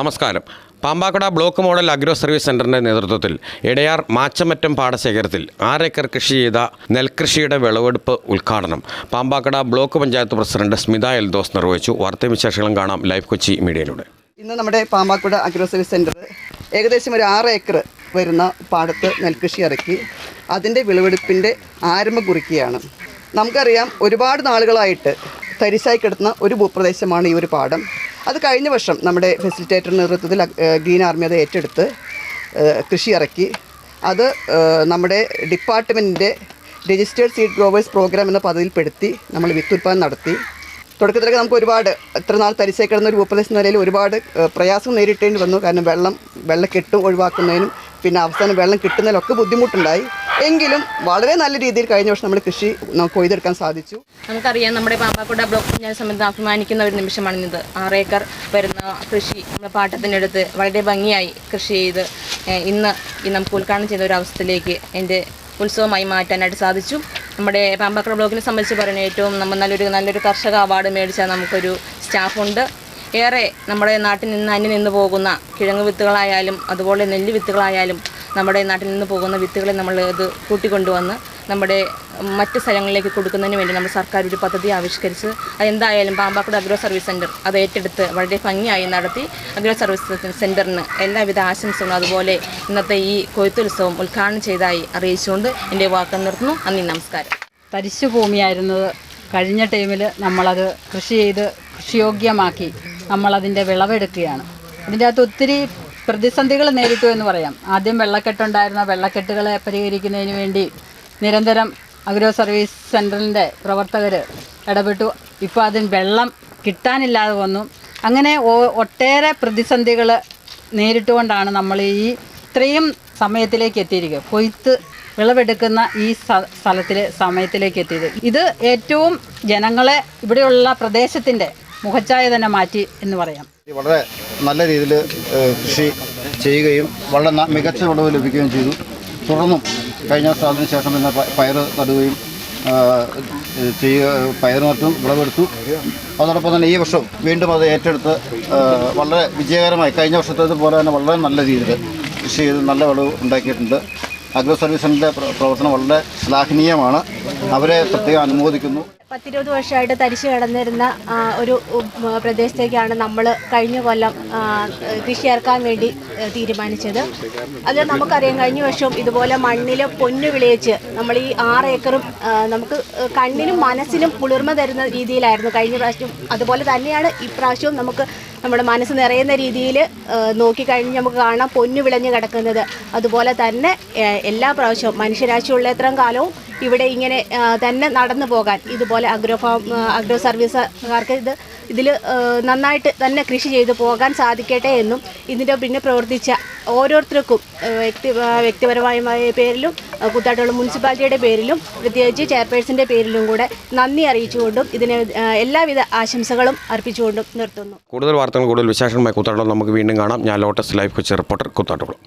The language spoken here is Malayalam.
നമസ്കാരം. Pampakuda block model agro service സെന്ററിന്റെ നേതൃത്വത്തിൽ ഇടയാർ മാച്ചമറ്റം പാടശേഖരത്തിൽ ആറേക്കർ കൃഷി ചെയ്ത നെൽകൃഷിയുടെ വിളവെടുപ്പ് ഉദ്ഘാടനം. പാമ്പാക്കട ബ്ലോക്ക് പഞ്ചായത്ത് പ്രസിഡന്റ് സ്മിത എൽദോസ് നിർവഹിച്ചു. വാർത്തയും വിശേഷങ്ങളും കാണാം ലൈവ് കൊച്ചി മീഡിയയിലൂടെ. ഇന്ന് നമ്മുടെ പാമ്പാക്കുട അഗ്രോ സർവീസ് സെന്റർ ഏകദേശം ഒരു ആറ് ഏക്കർ വരുന്ന പാടത്ത് നെൽകൃഷി ഇറക്കി. അതിന്റെ വിളവെടുപ്പിന്റെ ആരംഭം കുറിക്കുകയാണ്. നമുക്കറിയാം ഒരുപാട് നാളുകളായിട്ട് തരിശായി കിടന്ന ഒരു ഭൂപ്രദേശമാണ് ഈ ഒരു പാടം. അത് കഴിഞ്ഞ വർഷം നമ്മുടെ ഫെസിലിറ്റേറ്റർ നേതൃത്വത്തിൽ ഗ്രീൻ ആർമി അത് ഏറ്റെടുത്ത് കൃഷി ഇറക്കി. അത് നമ്മുടെ ഡിപ്പാർട്ട്മെന്റിന്റെ രജിസ്റ്റേർഡ് സീഡ് ഗ്രോവേഴ്സ് പ്രോഗ്രാം എന്ന പദവിയിൽപ്പെടുത്തി നമ്മൾ വിത്തുൽപ്പാദനം നടത്തി. തുടക്കത്തിലൊക്കെ നമുക്ക് ഒരുപാട് എത്ര നാൾ തരിശേ കിടന്ന ഒരു ഭൂപ്രദേശം നിലയിൽ ഒരുപാട് പ്രയാസം നേരിട്ടേണ്ടി വന്നു. കാരണം വെള്ളം വെള്ളക്കെട്ടും ഒഴിവാക്കുന്നതിനും പിന്നെ അവസാനം വെള്ളം കിട്ടുന്നതിലൊക്കെ ബുദ്ധിമുട്ടുണ്ടായി. എങ്കിലും വളരെ നല്ല രീതിയിൽ കഴിഞ്ഞ വർഷം നമ്മൾ കൃഷി കൊയ്തെടുക്കാൻ സാധിച്ചു. നമുക്കറിയാം നമ്മുടെ പാമ്പാക്കുട ബ്ലോക്ക് പഞ്ചായത്ത് സംബന്ധിച്ച് അഭിമാനിക്കുന്ന ഒരു നിമിഷമാണിത് ഏക്കർ വരുന്ന കൃഷി നമ്മുടെ പാട്ടത്തിനടുത്ത് വളരെ ഭംഗിയായി കൃഷി ചെയ്ത് ഇന്ന് നമുക്ക് ഉദ്ഘാടനം ചെയ്ത ഒരു അവസ്ഥയിലേക്ക് എന്റെ ഉത്സവമായി മാറ്റാനായിട്ട് സാധിച്ചു. നമ്മുടെ പാമ്പാക്കുട ബ്ലോക്കിനെ സംബന്ധിച്ച് പറയുന്ന ഏറ്റവും നമ്മൾ നല്ലൊരു നല്ലൊരു കർഷക അവാർഡ് മേടിച്ച നമുക്കൊരു സ്റ്റാഫുണ്ട്. ഏറെ നമ്മുടെ നാട്ടിൽ നിന്ന് അന്യം നിന്ന് പോകുന്ന കിഴങ്ങ് വിത്തുകളായാലും അതുപോലെ നെല്ല് വിത്തുകളായാലും നമ്മുടെ നാട്ടിൽ നിന്ന് പോകുന്ന വിത്തുകളെ നമ്മൾ ഇത് കൂട്ടിക്കൊണ്ടുവന്ന് നമ്മുടെ മറ്റ് സ്ഥലങ്ങളിലേക്ക് കൊടുക്കുന്നതിന് വേണ്ടി നമ്മുടെ സർക്കാർ ഒരു പദ്ധതി ആവിഷ്കരിച്ച് അതെന്തായാലും പാമ്പാക്കുട അഗ്രോ സർവീസ് സെന്റർ അത് ഏറ്റെടുത്ത് വളരെ ഭംഗിയായി നടത്തി അഗ്രോ സർവീസ് സെന്ററിന് എല്ലാവിധ ആശംസകളും അതുപോലെ ഇന്നത്തെ ഈ കൊയ്ത്തുത്സവം ഉദ്ഘാടനം ചെയ്തതായി അറിയിച്ചുകൊണ്ട് എന്റെ വാക്ക് നിർത്തുന്നു. നന്ദി നമസ്കാരം. തരിശു ഭൂമിയായിരുന്നത് കഴിഞ്ഞ ടൈമിൽ നമ്മളത് കൃഷി ചെയ്ത് കൃഷിയോഗ്യമാക്കി നമ്മളതിന്റെ വിളവെടുക്കുകയാണ്. അതിന്റെ അകത്ത് ഒത്തിരി പ്രതിസന്ധികൾ നേരിട്ടു എന്ന് പറയാം. ആദ്യം വെള്ളക്കെട്ടുണ്ടായിരുന്ന വെള്ളക്കെട്ടുകളെ പരിഹരിക്കുന്നതിന് വേണ്ടി നിരന്തരം അഗ്രോ സർവീസ് സെന്ററിന്റെ പ്രവർത്തകർ ഇടപെട്ടു. ഇപ്പോൾ അതിന് വെള്ളം കിട്ടാനില്ലാതെ വന്നു. അങ്ങനെ ഒട്ടേറെ പ്രതിസന്ധികൾ നേരിട്ടുകൊണ്ടാണ് നമ്മൾ ഈ ഇത്രയും സമയത്തിലേക്ക് എത്തിയിരിക്കുക കൊയ്ത്ത് വിളവെടുക്കുന്ന ഈ സ്ഥ- സ്ഥലത്തിലെ സമയത്തിലേക്ക് എത്തിയത്. ഇത് ഏറ്റവും ജനങ്ങളെ ഇവിടെയുള്ള പ്രദേശത്തിന്റെ മുഖച്ഛായ തന്നെ മാറ്റി എന്ന് പറയാം. വളരെ നല്ല രീതിയിൽ കൃഷി ചെയ്യുകയും വളരെ മികച്ച വിളവ് ലഭിക്കുകയും ചെയ്തു. തുടർന്നും കഴിഞ്ഞ വർഷം അതിന് ശേഷം പിന്നെ പ- പയർ നടുകയും ചെയ്യുക പയർ നട്ടും വിളവെടുത്തു. അതോടൊപ്പം തന്നെ ഈ വർഷം വീണ്ടും അത് ഏറ്റെടുത്ത് വളരെ വിജയകരമായി കഴിഞ്ഞ വർഷത്തേത് പോലെ തന്നെ വളരെ നല്ല രീതിയിൽ കൃഷി ചെയ്ത് നല്ല വിളവ് ഉണ്ടാക്കിയിട്ടുണ്ട്. അഗ്രോ സർവീസ് സെന്ററിന്റെ പ്രവർത്തനം വളരെ ശ്ലാഘനീയമാണ്. അവരെ പ്രത്യേകം അനുമോദിക്കുന്നു. പത്തിരുപത് വർഷമായിട്ട് തരിശു കിടന്നിരുന്ന ഒരു പ്രദേശത്തേക്കാണ് നമ്മൾ കഴിഞ്ഞ കൊല്ലം കൃഷി ഇറക്കാൻ വേണ്ടി തീരുമാനിച്ചത്. അത് നമുക്കറിയാം കഴിഞ്ഞ വർഷം ഇതുപോലെ മണ്ണിൽ പൊന്നു വിളയിച്ച് നമ്മൾ ഈ ആറ് ഏക്കറും നമുക്ക് കണ്ണിനും മനസ്സിനും കുളിർമ തരുന്ന രീതിയിലായിരുന്നു കഴിഞ്ഞ പ്രാവശ്യം. അതുപോലെ തന്നെയാണ് ഇപ്രാവശ്യവും നമുക്ക് നമ്മുടെ മനസ്സ് നിറയുന്ന രീതിയിൽ നോക്കിക്കഴിഞ്ഞ് നമുക്ക് കാണാം പൊന്നു വിളഞ്ഞ് കിടക്കുന്നത്. അതുപോലെ തന്നെ എല്ലാ പ്രാവശ്യവും മനുഷ്യരാശിയുള്ള എത്രയും കാലവും ഇവിടെ ഇങ്ങനെ തന്നെ നടന്നു പോകാൻ. ഇതുപോലെ അഗ്രോ ഫാം അഗ്രോ സർവീസുകാർക്ക് ഇത് ഇതിൽ നന്നായിട്ട് തന്നെ കൃഷി ചെയ്തു പോകാൻ സാധിക്കട്ടെ എന്നും ഇതിന്റെ പിന്നെ പ്രവർത്തിച്ച ഓരോരുത്തർക്കും വ്യക്തി വ്യക്തിപരമായ പേരിലും കൂത്താട്ടുള്ള മുനിസിപ്പാലിറ്റിയുടെ പേരിലും പ്രത്യേകിച്ച് ചെയർപേഴ്സന്റെ പേരിലും കൂടെ നന്ദി അറിയിച്ചുകൊണ്ടും ഇതിന് എല്ലാവിധ ആശംസകളും അർപ്പിച്ചുകൊണ്ടും നിർത്തുന്നു. കൂടുതൽ വാർത്തകൾ കൂടുതൽ വിശേഷമായി കൂത്താട്ടം നമുക്ക് വീണ്ടും കാണാം. ഞാൻ lotus life Kochi reporter Koothattukulam.